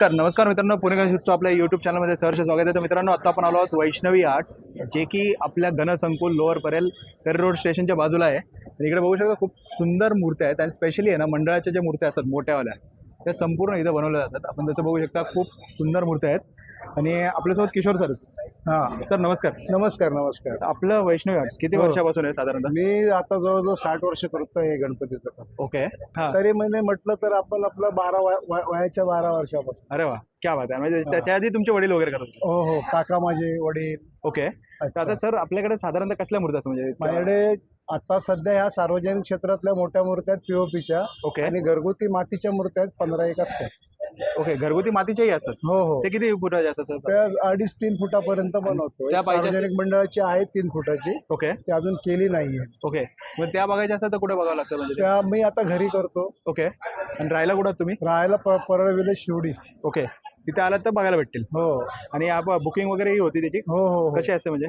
तर नमस्कार मित्रांनो. पुणे गणेशोत्सव आपल्या युट्यूब चॅनलमध्ये सहर्ष स्वागत आहे. तर मित्रांनो आता आपण आलो आहोत वैष्णवी आर्ट्स जे की आपल्या घनसंकुल लोअर परेल पेर रोड स्टेशनच्या बाजूला आहे. तर इकडे बघू शकता खूप सुंदर मूर्त्या आहेत. आणि स्पेशली आहे ना मंडळाच्या ज्या मूर्त्या असतात मोठ्यावाल्या. त्या संपूर्ण इथं बनवल्या जातात. आपण जसं बघू शकता खूप सुंदर मूर्त्या आहेत. आणि आपल्यासोबत किशोर सर. हा सर नमस्कार. नमस्कार नमस्कार. आपलं वैष्णवी आर्ट्स किती हो. वर्षापासून आहे साधारणतः? मी आता जवळजवळ साठ वर्ष करतोय हे गणपतीचं काम. ओके. हां. तरी म्हणजे म्हटलं तर आपण आपलं बारा वय- वय- वयाच्या बारा वर्षापासून. अरे वा क्या बात आहे. म्हणजे त्या- त्याआधी तुमचे वडील वगैरे करत होते. हो हो. काका माझे वडील. ओके. तर आता सर आपल्याकडे साधारणतः कसल्या मूर्त्या असतात? म्हणजे माझ्याकडे आता सध्या ह्या सार्वजनिक क्षेत्रातल्या मोठ्या मूर्त्या आहेत पीओपीच्या ओके. आणि घरगुती मातीच्या मूर्त्या आहेत पंधरा एक असतात. ओके घरगुती मातीच्याही असतात? हो हो. ते किती फुटाचे असतात सर? त्या अडीच तीन फुटापर्यंत बनवतो. त्या एक पाहिजे सार्वजनिक मंडळाची आहे तीन फुटाची. ओके. ती अजून केली नाहीये ओके. मग त्या बघायच्या असतात तर कुठे बघावं लागतं म्हणजे ते? त्या मी आता घरी करतो. ओके. आणि राहायला कुठं तुम्ही? राहायला प- परळ विलेज शिवडी ओके. तिथे आलात तर बघायला भेटतील. हो. आणि आप बुकिंग वगैरेही होती त्याची? हो हो हो. कशी असते म्हणजे?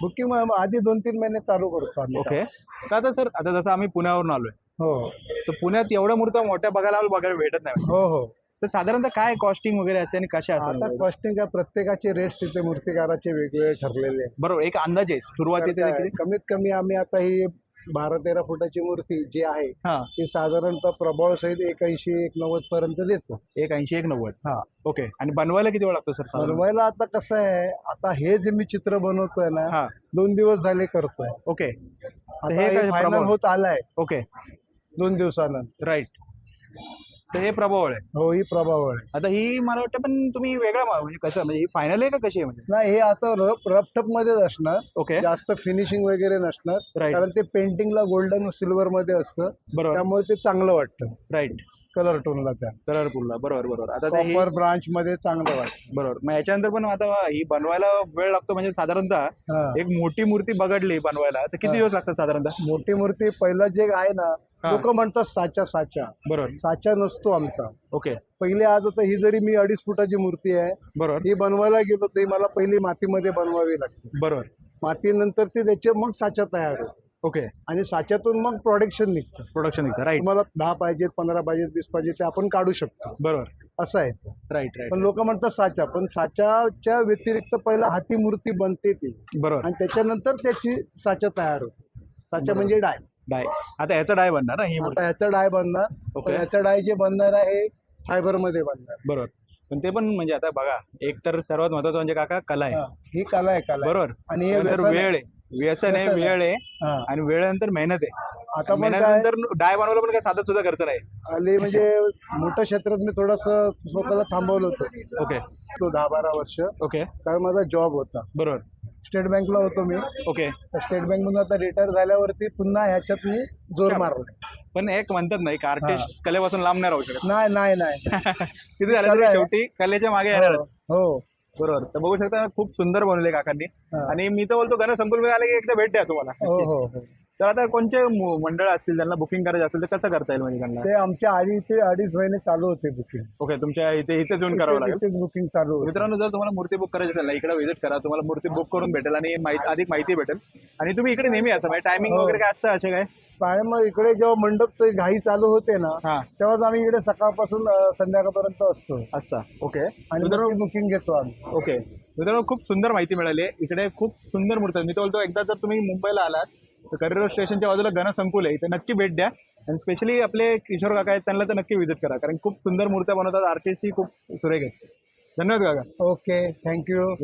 बुकिंग आधी दोन तीन महिने चालू करतो आम्ही. ओके तर आता सर आता जसं आम्ही पुण्यावरून आलोय. हो. तर पुण्यात एवढ्या मूर्त्या मोठ्या बघायला बघायला भेटत नाही. हो हो. तर साधारणतः काय कॉस्टिंग वगैरे असते आणि कशा आता असतात कॉस्टिंग काय प्रत्येकाचे रेट्स तिथे मूर्तिकाराचे वेगवेगळे ठरलेले आहेत. बरोबर एक अंदाजे सुरुवात किती कमीत कमी आम्ही आता ही बारा तेरा फुटाची मूर्ती जी आहे हा. ती साधारणतः प्रबळ सहित एक ऐंशी एक नव्वद पर्यंत देतो. एक ऐंशी एक नव्वद हा. ओके. आणि बनवायला किती वेळ लागतो सर साधारण? बनवायला आता कसं आहे आता हे जे मी चित्र बनवतोय ना हा. दोन दिवस झाले करतोय. ओके. आता हे काय फायनल? होत आलाय. ओके. दोन दिवसानंतर. राईट तर हे प्रभावळ आहे. हो ही प्रभावळ आहे. आता ही मला वाटतं पण तुम्ही वेगळा मा- म्हणजे कसं म्हणजे फायनल आहे का कशी आहे म्हणजे? नाही हे आता रफ रफटप मध्येच असणार. ओके जास्त फिनिशिंग वगैरे नसणार. राईट कारण ते पेंटिंगला गोल्डन सिल्वर मध्ये असतं. बरोबर. त्यामुळे ते चांगलं वाटतं. राईट कलर टोनला त्या. कलरफुलला बरोबर बरोबर. आता ते ही कॉपर ब्रांच मध्ये चांगलं वाटतं. बरोबर. मग याच्यानंतर पण आता ही बनवायला वेळ लागतो म्हणजे साधारणतः हा. एक मोठी मूर्ती बघडली बनवायला. तर किती हा. दिवस लागतात साधारणतः? मोठी मूर्ती पहिलं जे आहे ना. लोक म्हणतात साचा साचा. बरोबर. साचा नसतो आमचा. ओके. पहिले आज आता ही जरी मी अडीच फुटाची मूर्ती आहे बरोबर. ही बनवायला गेलो तरी मला पहिली मातीमध्ये बनवावी लागते. बरोबर. मातीनंतर ती त्याचे मग साचा तयार होतो. ओके. आणि साच्यातून मग प्रोडक्शन निघतं. प्रोडक्शन निघतं राईट तुम्हाला दहा पाहिजेत पंधरा पाहिजेत वीस पाहिजे ते आपण काढू शकतो. बरोबर. असं आहे. राईट राईट पण लोक म्हणतात साचा पण साच्याच्या व्यतिरिक्त पहिला हाती मूर्ती बनते ती. बरोबर. आणि त्याच्यानंतर त्याची साचा तयार होतो. साचा म्हणजे डाय डाय. आता ह्याचा डाय बनणार ना ही मूर्ती आता ह्याचा डाय बनणार. ओके. ह्याचा डाय जे बनणार आहे फायबरमध्ये बनणार. बरोबर. पण ते पण म्हणजे आता बघा एक तर सर्वात महत्वाचं म्हणजे काका कला आहे. हा, ही कला आहे कला आहे. बरोबर. आणि हे नंतर व्यसन आहे. वेळ आहे. व्यसन आहे व्यसन आहे. वेळ आहे. हा. आणि वेळेनंतर मेहनत आहे. आता पण काय मेहनतीनंतर डाय बनवलं पण काय साधा सुद्धा खर्च नाही. आली म्हणजे मोठ्या क्षेत्रात मी थोडस स्वतःला थांबवलं होतं. ओके. तो दहा बारा वर्ष. ओके. कारण माझा जॉब होता. बरोबर. स्टेट बँकला होतो मी. ओके. तर स्टेट बँक मधून आता रिटायर झाल्यावरती पुन्हा ह्याच्यात मी जोर मारला पण एक म्हणतात ना एक आर्टिस्ट कलेपासून लांब नाही राहू शकत. नाही नाही नाही. किती झालं तरी. शेवटी कलेच्या मागे येणार हो. बरोबर. तर बघू शकता खूप सुंदर बनवले काकांनी. हा. आणि मी तर बोलतो गण संकुल आले की एकदा भेट द्या तुम्हाला. हो हो हो. तर आता कोणते मंडळ असतील त्यांना बुकिंग करायचं असेल तर कसं करता येईल म्हणजे त्यांना? ते आमच्या आधी ते अडीच महिने चालू होते बुकिंग ओके तुमच्या इथे इथे येऊन करावं लागेल. इथेच बुकिंग चालू होते. मित्रांनो जर तुम्हाला मूर्ती बुक करायची असेल ना इकडे व्हिजिट करा. तुम्हाला मूर्ती बुक करून भेटेल आणि माहिती अधिक माहिती भेटेल. आणि तुम्ही इकडे नेहमी असता म्हणजे टायमिंग. वगैरे काय असतं असे काय? काय मग इकडे जेव्हा मंडप ते घाई चालू होते ना हा. तेव्हाच आम्ही इकडे सकाळपासून अं, संध्याकाळपर्यंत असतो. असता. ओके आणि बुकिंग घेतो आम्ही. ओके मित्रांनो खूप सुंदर माहिती मिळाली. आहे इकडे खूप सुंदर मूर्ती आहेत. मी तर बोलतो एकदा जर तुम्ही मुंबईला आलात तर करिअर स्टेशनच्या बाजूला घनसंकुल आहे. इथे नक्की भेट द्या. आणि स्पेशली आपले किशोर काका आहेत त्यांना तर नक्की व्हिजिट करा. कारण खूप सुंदर मूर्त्या बनवतात. आर्टिस्टही खूप सुरेख आहेत. धन्यवाद काका. Okay thank you